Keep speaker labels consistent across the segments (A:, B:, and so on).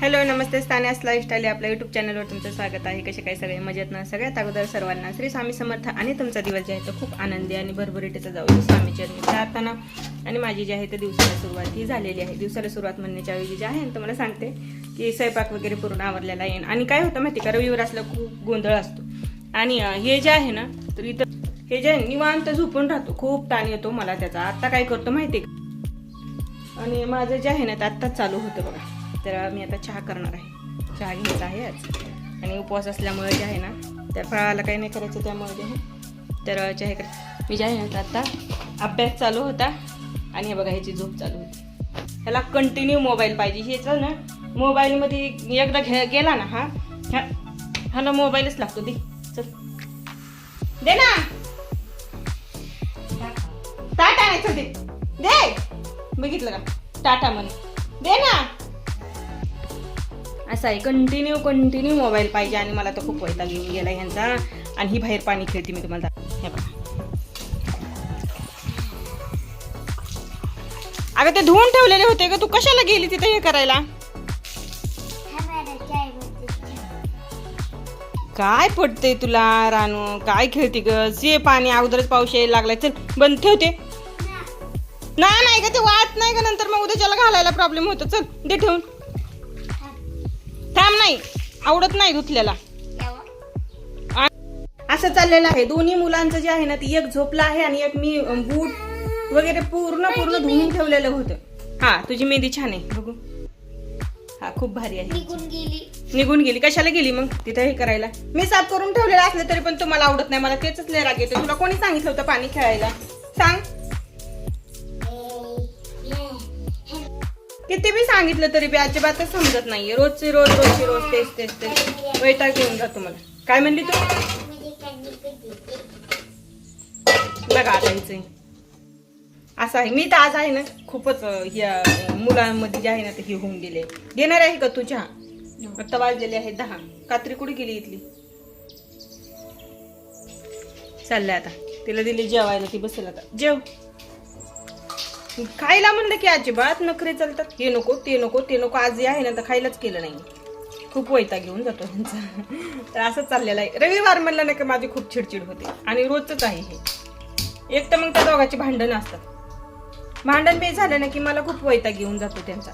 A: Hello नमस्ते. स्थानिक lifestyle आपल्या YouTube चॅनलवर तुमचं स्वागत आहे. कसे काय सगळे? मजेत ना? सगळ्यात अगोदर सर्वांना श्री स्वामी समर्थ आणि तुमचा दिवस जे आहे तो खूप आनंदी आणि भरभरीटीचा जाऊ स्वामी चरणी प्रार्थना. आणि माझी जी आहे ते दिवसाला सुरुवात ही झालेली आहे. दिवसाला सुरुवात म्हणण्याच्या ऐवजी जे आहे तुम्हाला सांगते की स्वयंपाक वगैरे पूर्ण आवरलेला येईन आणि काय होतं माहिती का? रविवार असला खूप गोंधळ असतो. आणि हे जे आहे ना तर इथं हे जे आहे, निवांत झोपून राहतो. खूप ताण येतो मला त्याचा. आत्ता काय करतो माहिती का? आणि माझं जे आहे ना ते आत्ताच चालू होतं बघा. तर मी आता चहा करणार आहे. चहा घ्यायचा आहे आज. आणि उपवास असल्यामुळे जे आहे ना त्या फळाला काही नाही करायचं त्यामुळे जे आहे तर चहा कर मी जे आहे ना आता अभ्यास चालू होता. आणि हे बघा ह्याची झोप चालू होती. ह्याला कंटिन्यू मोबाईल पाहिजे. ह्याचं ना मोबाईलमध्ये एकदा घे गेला ना हा ह्या ह्याला मोबाईलच लागतो. दे चल. दे ना. टाटा नाही दे. बघितलं का? टाटा म्हणे. दे ना. असं आहे. कंटिन्यू कंटिन्यू मोबाईल पाहिजे आणि मला तर खूप वैताग येऊन गेला ह्यांचा. आणि ही बाहेर पाणी खेळते मी तुम्हाला हे बघा. अगं ते धुवून ठेवलेले होते ग. तू कशाला गेली तिथे हे करायला? काय पडते तुला रानू? काय खेळते ग? जे पाणी अगोदरच पाऊस यायला लागलाय चल बंद ठेवते. नाही. नाही का ते वाट नाही का नंतर मग उद्याच्याला घालायला प्रॉब्लेम होतो. चल दे ठेवून. नाही. आवडत नाही धुतल्याला आ- असं चाललेलं आहे. दोन्ही मुलांचं जे आहे ना ती एक झोपला आहे आणि एक मी बूट वगैरे पूर्ण पूर्ण धुवून ठेवलेलं होतं. हा तुझी मेहंदी छान आहे. बघू. हा खूप भारी आहे.
B: निघून गेली.
A: निघून गेली. कशाला गेली मग? तिथे हे करायला. मी साफ करून ठेवलेलं असलं तरी पण तुम्हाला आवडत नाही. मला तेच लय राग येतो तुला कोणी सांगितलं होतं पाणी खेळायला? सांग. किती बी सांगितलं तरी बी अजिबातच समजत नाहीये. रोजची रोज रोजची रोज तेच तेच तेच. वैताग घेऊन जातो मला. काय म्हणली तू? बघा आता हिचं असं आहे. मी तर आज आहे ना खूपच ह्या मुलांमध्ये जे आहे ना ते हे होऊन गेले. देणार आहे का तू चहा? आता वाजलेले आहे दहा. कात्री कुठे गेली इथली? चाललंय आता. तिला दिली जेवायला ती बसेल आता. जेव. खायला म्हणलं की अजिबात नखरे चालतात. हे नको ते नको ते नको. आज आहे ना तर खायलाच केलं नाही. खूप वैताग घेऊन जातो त्यांचा तर असंच चाललेलं आहे. रविवार म्हणलं ना की माझी खूप चिडचिड होते. आणि रोजच आहे हे. एक तर मग त्या दोघाची भांडणं असतात. भांडण बे झालं ना की मला खूप वैताग घेऊन जातो त्यांचा.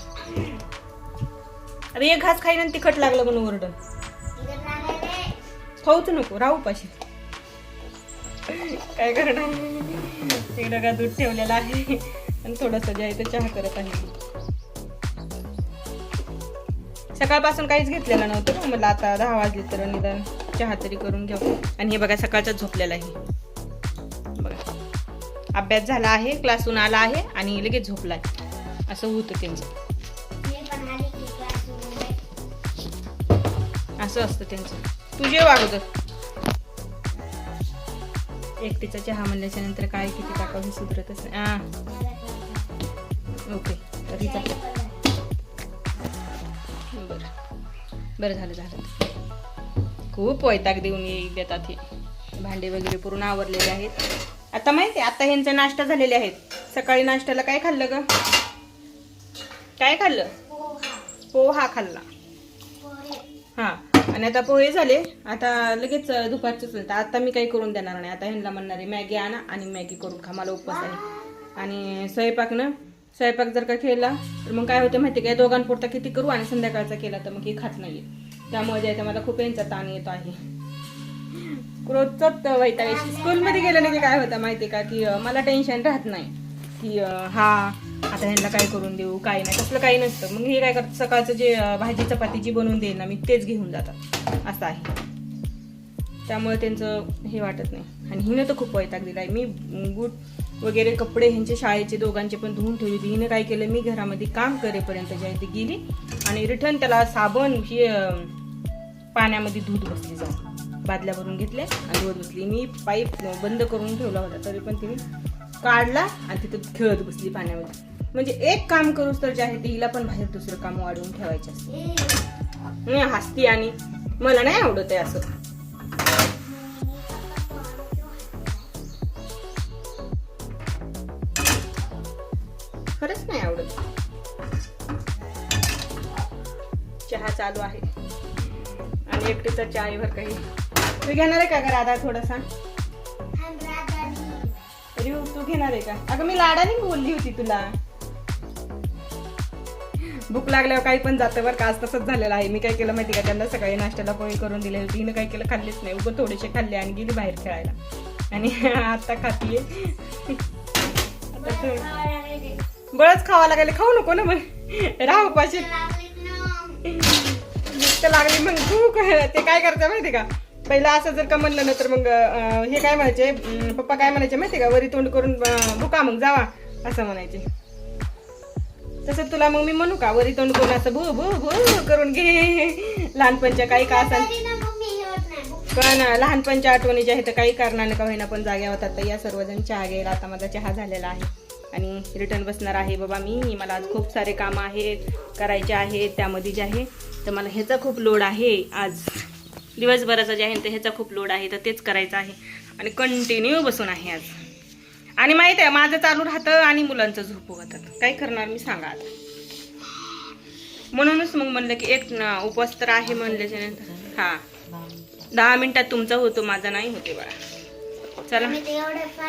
A: अरे एक घास खाईन आणि तिखट लागलं म्हणून ओरडन. खाऊच नको राहू पाशी काय करणार इकडं दूध ठेवलेला आहे. आणि थोडासा जे आहे ते चहा करत आहे. सकाळपासून काहीच घेतलेलं नव्हतं ना मला आता दहा वाजले तर निदान चहा तरी करून घेऊ. आणि हे बघा सकाळचा झोपलेला आहे. बघा. अभ्यास झाला आहे क्लासून आला आहे आणि लगेच झोपला आहे असं होतं त्यांचं. असं असतं त्यांचं. तू जेव एकटीचा चहा म्हणल्याच्या नंतर काय किती टाकावं हे सुधरतच नाही. ओके तरी चालेल बरं. बरं झालं झालं. खूप वैताग देऊन ये- देतात हे भांडे वगैरे पूर्ण आवरलेले आहेत. आता माहिती आहे आता ह्यांचा नाश्ता झालेले आहेत. सकाळी नाश्त्याला काय खाल्लं ग? काय खाल्लं? पोहा खाल्ला. हा आणि आता पोहे झाले. आता लगेच दुपारचेच चालतं आता मी काही करून देणार नाही. आता ह्यांना म्हणणार आहे मॅगी आणा आणि मॅगी करून खा. मला उपवास आहे. आणि स्वयंपाक ना स्वयंपाक जर का केला तर मग काय होतं माहिती काय दोघांपुरता किती करू आणि संध्याकाळचा केला तर मग हे खात नाही त्यामुळे जे आहे मला खूप यांचा ताण येतो आहे. रोजचाच वैताग स्कूलमध्ये गेलं नाही की काय होतं माहिती का? की मला टेन्शन राहत नाही. की हा आता ह्यांना काय करून देऊ काय नाही तसलं काही नसतं. मग हे काय करतं सकाळचं जे भाजी चपाती जी बनवून देईल ना मी तेच घेऊन जातात. असं आहे. त्यामुळे त्यांचं हे वाटत नाही. आणि हिनं तर खूप वैताग दिलाय मी गुड वगैरे कपडे ह्यांचे शाळेचे दोघांचे पण धुवून ठेवली. होती हिनं काय केलं मी घरामध्ये काम करेपर्यंत जे आहे ती गेली आणि रिटर्न त्याला साबण हे पाण्यामध्ये दूध बसली जाऊन. बादल्या भरून घेतल्या आणि दूध बसली. मी पाईप बंद करून ठेवला होता तरी पण तिने काढला आणि तिथं खेळत बसली पाण्यामध्ये. म्हणजे एक काम करूच तर जे आहे ते हिला पण बाहेर दुसरं काम वाढवून ठेवायचं असते. हसती आणि मला नाही आवडत आहे असं. खरंच नाही आवडत. चहा चालू आहे. आणि एकटीचा चहा आहे काही. तू घेणार आहे का ग राधा थोडासा? रिव तू घेणार आहे का? अगं मी लाडाने बोलली होती तुला. भूक लागल्यावर काही पण जातं बरं का. आज तसंच झालेलं आहे. मी काय केलं माहिती का? त्यांना सकाळी नाश्त्याला पोळी करून दिली होती. हिनं काय केलं खाल्लीच नाही. उगं थोडेसे खाल्ले आणि गेली बाहेर खेळायला. आणि आता खातीये. आता बळच खावा लागले खाऊ नको ना मग. राहू पाशी. नुसतं लागली मग तू काय- ते काय करते माहिती का? पहिलं असं जर का म्हणलं ना तर मग हे काय म्हणायचे? पप्पा काय म्हणायचे माहिती का? वरी तोंड करून भुका मग जावा असं म्हणायचे. तसं तुला मग मी म्हणू का? वरी तोंड करून असं भू भू भू करून घे. लहानपणच्या काही का असं पण लहानपणच्या आठवणी ज्या आहेत काही कारणाने का होईना पण जाग्या होतात तर या सर्वजण चहा घ्यायला आता माझा चहा झालेला आहे. आणि रिटर्न बसणार आहे बाबा मी. मला आज खूप सारे कामं आहेत करायचे आहेत त्यामध्ये जे आहे तर मला ह्याचा खूप लोड आहे आज. दिवसभराचा जे आहे तर ह्याचा खूप लोड आहे तर तेच करायचं आहे. आणि कंटिन्यू बसून आहे आज. आणि माहीत आहे माझं चालू राहतं आणि मुलांचं झोपू होतात काय करणार मी सांगा आता. म्हणूनच मग म्हणलं की एक उपवास तर आहे म्हणल्याच्या नंतर हा. दहा मिनटात तुमचा होतो माझा नाही होते बाळा. चला.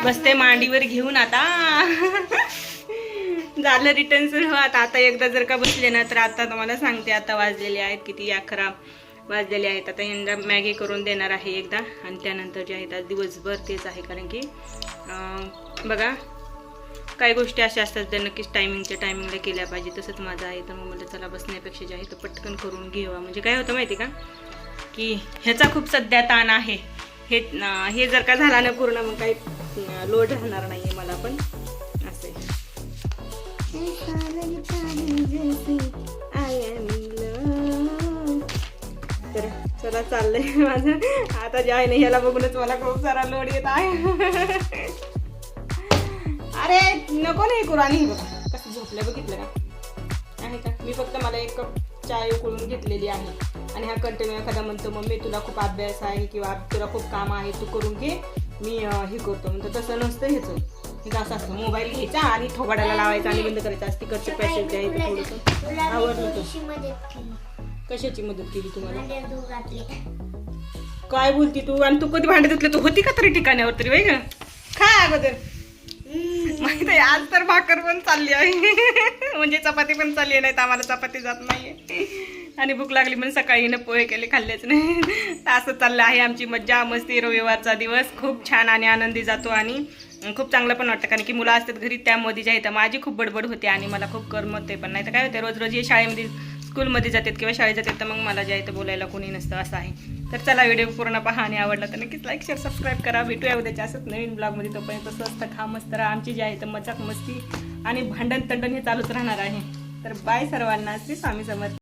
A: बसते मांडीवर घेऊन आता. झालं रिटर्न सुरू. आता आता एकदा जर का बसले ना तर आता तुम्हाला सांगते आता वाजलेले आहेत किती? अकरा वाजलेले आहेत. आता यंदा मॅगी करून देणार आहे एकदा. आणि त्यानंतर जे आहेत आज दिवसभर तेच आहे. कारण की बघा काही गोष्टी अशा असतात ज्या नक्कीच टायमिंगच्या टायमिंगला केल्या पाहिजे. तसंच माझं आहे. तर मग मला चला बसण्यापेक्षा जे आहे तर पटकन करून घेवा म्हणजे काय होतं माहिती का? की ह्याचा खूप सध्या ताण आहे. हे हे जर का झाला ना पूर्ण मग काही लोड राहणार नाही आहे मला पण. असं. आहे. तर चला चाललंय माझं. आता जे आहे ना ह्याला बघूनच मला खूप सारा लोड येत आहे. अरे नको नाही करू. आणि हे कसं झोपलं बघितलं का? आहे का? मी फक्त मला एक कप चाय उकळून घेतलेली आहे. आणि हा कंटिन्यू एखादा म्हणतो मम्मी तुला खूप अभ्यास आहे किंवा तुला खूप काम आहे तू करून घे मी हे करतो. म्हणतो तसं नसतं ह्याचं. हे असं असतं मोबाईल घ्यायचा आणि थोबाडाला लावायचा आणि बंद करायचा. आज तिकडचे पॅसेज जे आहे ते थोडंसं आवडलं होतं. कशाची मदत केली तुम्हाला? काय बोलती तू? आणि तू कधी भांडत धुतले? तू होती का तरी ठिकाण्यावर तरी वय ग काय अगोदर. माहीत आहे आज तर भाकर पण चालली आहे. म्हणजे चपाती पण चालली नाही तर आम्हाला चपाती जात नाहीये. आणि भूक लागली म्हणून सकाळी न पोहे केले खाल्लेच नाही. तर असं चाललं आहे आमची मज्जा मस्ती रविवारचा दिवस. खूप छान आणि आनंदी जातो आणि खूप चांगलं पण वाटतं कारण की मुलं असतात घरी त्यामध्ये जे आहे तर माझी खूप बडबड होते आणि मला खूप करमते पण नाही तर काय होते रोज रोज हे शाळेमध्ये स्कूलमध्ये जातात किंवा शाळेत जातात तर मग मला जे आहे बोलायला कोणी नसतं असं आहे. तर चला व्हिडिओ पूर्ण पहा आणि आवडला तर नक्कीच लाईक शेअर सबस्क्राईब करा. भेटूया उद्याच्या असंच नवीन ब्लॉगमध्ये तोपर्यंत स्वस्त खा मस्त राहा. आमची जी आहे तर मजाक मस्ती आणि भांडण तंडण हे चालूच राहणार आहे. तर बाय सर्वांना. श्री स्वामी समर्थ.